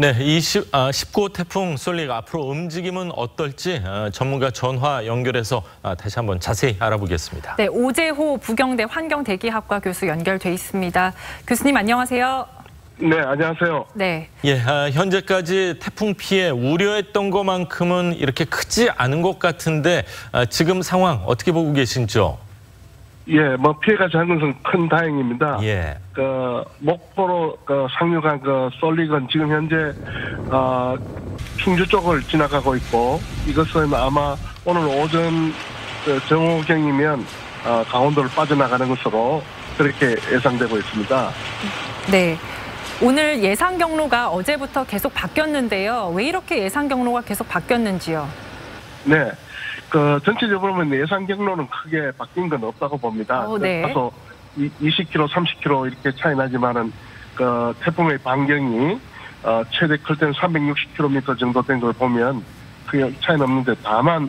네, 20, 아, 19호 태풍 솔릭 앞으로 움직임은 어떨지 어, 전문가 전화 연결해서 아, 다시 한번 자세히 알아보겠습니다. 네, 오재호 부경대 환경대기학과 교수 연결돼 있습니다. 교수님 안녕하세요. 네, 안녕하세요. 네, 예, 아, 현재까지 태풍 피해 우려했던 것만큼은 이렇게 크지 않은 것 같은데 아, 지금 상황 어떻게 보고 계신죠? 예, 뭐 피해가 작은 것은 큰 다행입니다. 예, 그 목포로 그 상륙한 그 솔릭은 지금 현재 어, 충주 쪽을 지나가고 있고 이것은 아마 오늘 오전 그 정오경이면 어, 강원도를 빠져나가는 것으로 그렇게 예상되고 있습니다. 네. 오늘 예상 경로가 어제부터 계속 바뀌었는데요. 왜 이렇게 예상 경로가 계속 바뀌었는지요? 네. 그 전체적으로 보면 예상 경로는 크게 바뀐 건 없다고 봅니다. 어, 네. 다소 20km, 30km 이렇게 차이 나지만은 그 태풍의 반경이 어 최대 클 때는 360km 정도 된 걸 보면 크게 차이는 없는데 다만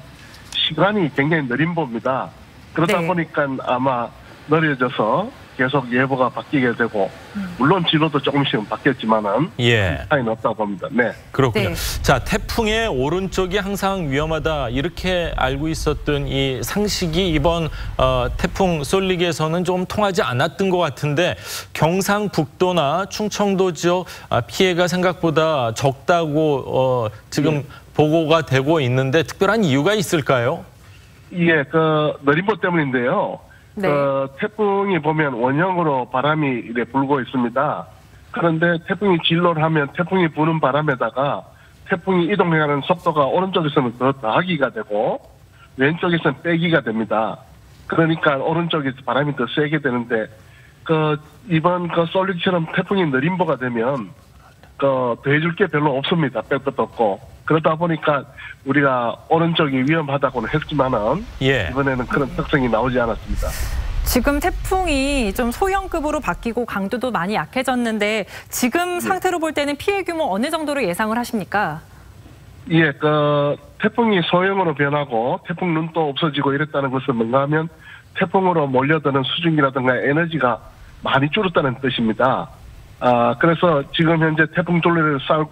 시간이 굉장히 느린 법입니다. 그러다 네. 보니까 아마 느려져서 계속 예보가 바뀌게 되고 물론 지도도 조금씩은 바뀌었지만은 예, 차이는 없다고 봅니다. 네. 그렇군요. 네. 자, 태풍의 오른쪽이 항상 위험하다 이렇게 알고 있었던 이 상식이 이번 어, 태풍 솔릭에서는 조금 통하지 않았던 것 같은데 경상북도나 충청도 지역 아, 피해가 생각보다 적다고 어, 지금 보고가 되고 있는데 특별한 이유가 있을까요? 예, 그 느림보 때문인데요. 네. 그 태풍이 보면 원형으로 바람이 이래 불고 있습니다. 그런데 태풍이 진로를 하면 태풍이 부는 바람에다가 태풍이 이동해가는 속도가 오른쪽에서는 더 더하기가 되고 왼쪽에서는 빼기가 됩니다. 그러니까 오른쪽에서 바람이 더 세게 되는데 그 이번 그 솔릭처럼 태풍이 느림보가 되면 그 더해줄 게 별로 없습니다. 뺄 것도 없고 그러다 보니까 우리가 오른쪽이 위험하다고는 했지만은 예. 이번에는 그런 특성이 나오지 않았습니다. 지금 태풍이 좀 소형급으로 바뀌고 강도도 많이 약해졌는데 지금 상태로 볼 때는 피해 규모 어느 정도로 예상을 하십니까? 예, 그 태풍이 소형으로 변하고 태풍 눈도 없어지고 이랬다는 것은 뭔가 하면 태풍으로 몰려드는 수증기라든가 에너지가 많이 줄었다는 뜻입니다. 아, 그래서 지금 현재 태풍 졸리를 싸,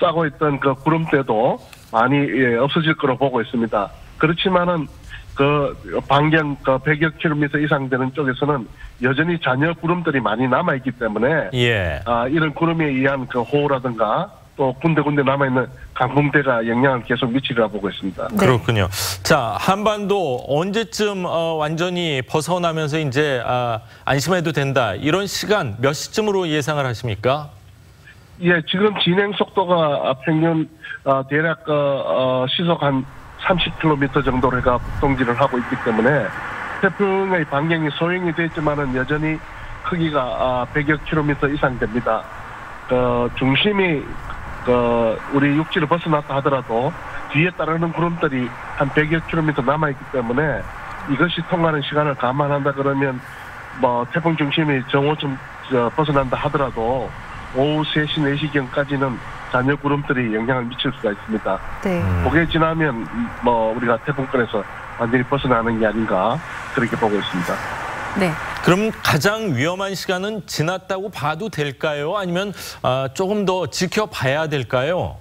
싸고 있던 그 구름대도 많이 예, 없어질 거로 보고 있습니다. 그렇지만은 그 반경 그 100여 킬로미터 이상 되는 쪽에서는 여전히 잔여 구름들이 많이 남아 있기 때문에 예. 아, 이런 구름에 의한 그 호우라든가 또 군데군데 남아있는 강풍대가 영향을 계속 미치리라 보고 있습니다. 네. 그렇군요. 자, 한반도 언제쯤 어, 완전히 벗어나면서 이제 아, 안심해도 된다. 이런 시간 몇 시쯤으로 예상을 하십니까? 예, 지금 진행 속도가 평균 어, 대략 그, 어, 시속 한 30km 정도로 가 북동진을 하고 있기 때문에 태풍의 반경이 소형이 됐지만은 여전히 크기가 아, 100여 킬로미터 이상 됩니다. 그 중심이 그 우리 육지를 벗어났다 하더라도 뒤에 따르는 구름들이 한 100여 킬로미터 남아 있기 때문에 이것이 통하는 시간을 감안한다 그러면 뭐 태풍 중심이 정오쯤 저 벗어난다 하더라도 오후 3시, 4시경까지는 잔여 구름들이 영향을 미칠 수가 있습니다. 네. 그게 지나면 뭐 우리가 태풍권에서 완전히 벗어나는 게 아닌가 그렇게 보고 있습니다. 네. 그럼 가장 위험한 시간은 지났다고 봐도 될까요? 아니면 아, 조금 더 지켜봐야 될까요?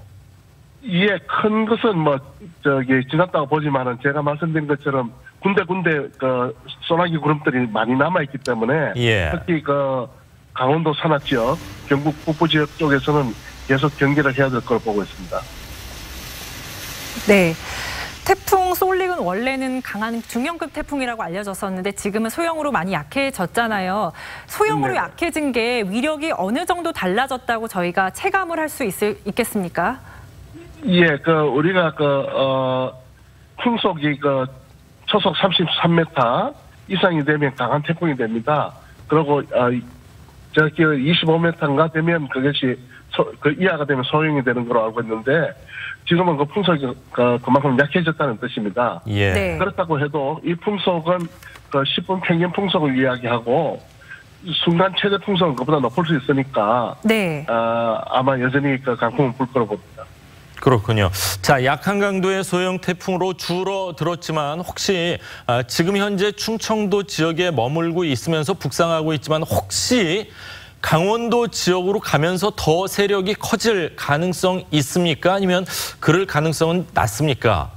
이에 큰 것은 뭐 저기 지났다고 보지만은 제가 말씀드린 것처럼 군데군데 그 소나기 구름들이 많이 남아 있기 때문에 예. 특히 그 강원도 산하 지역, 경북 북부 지역 쪽에서는 계속 경계를 해야 될 걸 보고 있습니다. 네. 태풍 솔릭은 원래는 강한 중형급 태풍이라고 알려졌었는데 지금은 소형으로 많이 약해졌잖아요. 소형으로 네. 약해진 게 위력이 어느 정도 달라졌다고 저희가 체감을 할 수 있겠습니까? 예, 그 우리가 그 어 풍속이 그 초속 33m 이상이 되면 강한 태풍이 됩니다. 그리고 어 저기 25m인가 되면 그것이 소, 그 이하가 되면 소형이 되는 걸로 알고 있는데 지금은 그 풍속이 그, 그만큼 약해졌다는 뜻입니다. 예. 네. 그렇다고 해도 이 풍속은 그 10분 평균 풍속을 이야기하고 순간 최대 풍속은 그보다 높을 수 있으니까 네. 어, 아마 여전히 그 강풍은 불 거로 봅니다. 그렇군요. 자, 약한 강도의 소형 태풍으로 줄어들었지만 혹시 아, 지금 현재 충청도 지역에 머물고 있으면서 북상하고 있지만 혹시 강원도 지역으로 가면서 더 세력이 커질 가능성 있습니까? 아니면 그럴 가능성은 낮습니까?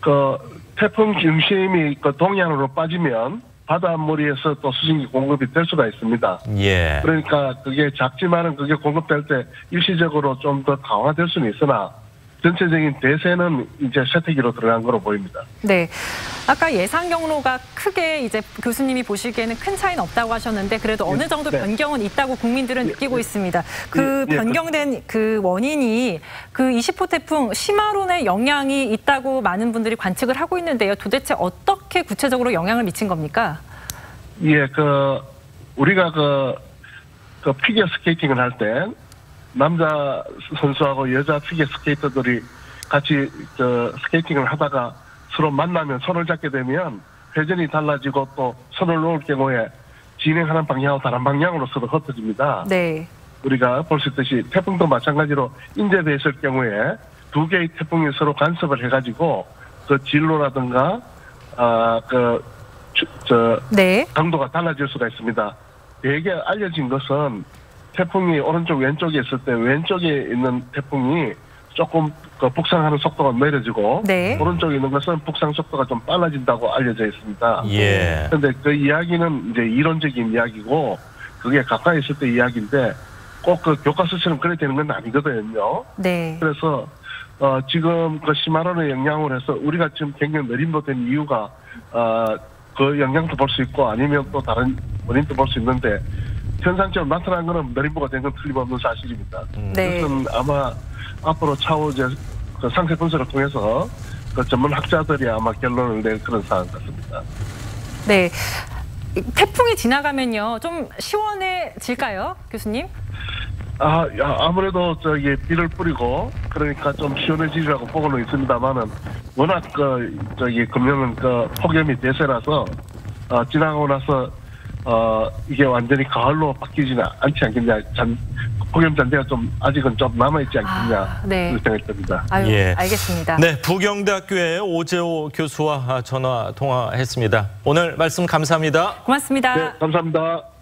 그 태풍 중심이 그 동해안으로 빠지면 바닷물에서 또 수증기 공급이 될 수가 있습니다. 예. 그러니까 그게 작지만은 그게 공급될 때 일시적으로 좀 더 강화될 수는 있으나 전체적인 대세는 이제 쇠퇴기로 들어간 거로 보입니다. 네. 아까 예상 경로가 크게 이제 교수님이 보시기에는 큰 차이는 없다고 하셨는데 그래도 어느 정도 네. 변경은 있다고 국민들은 느끼고 있습니다. 그 예, 예, 변경된 그 원인이 그 20호 태풍 시마론의 영향이 있다고 많은 분들이 관측을 하고 있는데요. 도대체 어떻게 구체적으로 영향을 미친 겁니까? 예, 그 우리가 그, 그 피겨 스케이팅을 할때 남자 선수하고 여자 피겨 스케이터들이 같이 그 스케이팅을 하다가 서로 만나면 손을 잡게 되면 회전이 달라지고 또 손을 놓을 경우에 진행하는 방향하고 다른 방향으로 서로 흩어집니다. 네. 우리가 볼 수 있듯이 태풍도 마찬가지로 인제돼 있을 경우에 두 개의 태풍이 서로 간섭을 해가지고 그 진로라든가 아그저 네. 강도가 달라질 수가 있습니다. 대개 알려진 것은 태풍이 오른쪽 왼쪽에 있을 때 왼쪽에 있는 태풍이 조금 그 북상하는 속도가 느려지고 네. 오른쪽에 있는 것은 북상 속도가 좀 빨라진다고 알려져 있습니다. 예. 그런데 그 이야기는 이제 이론적인 이야기고 그게 가까이 있을 때 이야기인데 꼭 그 교과서처럼 그래 되는 건 아니거든요. 네. 그래서 어 지금 그 시마론의 영향으로 해서 우리가 지금 굉장히 느림도 된 이유가 어 그 영향도 볼 수 있고 아니면 또 다른 원인도 볼 수 있는데 현상처럼 나타난 거는 느림보가 된 건 틀림없는 사실입니다. 네. 그것은 아마 앞으로 차후 이제 그 상세 분석을 통해서 그 전문 학자들이 아마 결론을 낼 그런 상황 같습니다. 네. 이 태풍이 지나가면요. 좀 시원해질까요, 교수님? 아, 야, 아무래도 저기 비를 뿌리고 그러니까 좀 시원해지리라고 보고는 있습니다만은 워낙 그 저기 금년은 그 폭염이 대세라서 어, 지나가고 나서 어 이게 완전히 가을로 바뀌지는 않지 않겠냐. 잔, 폭염 잔재가 좀 아직은 좀 남아 있지 않겠냐. 아, 네. 듭니다. 아유, 예. 알겠습니다. 네, 부경대학교의 오재호 교수와 전화 통화했습니다. 오늘 말씀 감사합니다. 고맙습니다. 네, 감사합니다.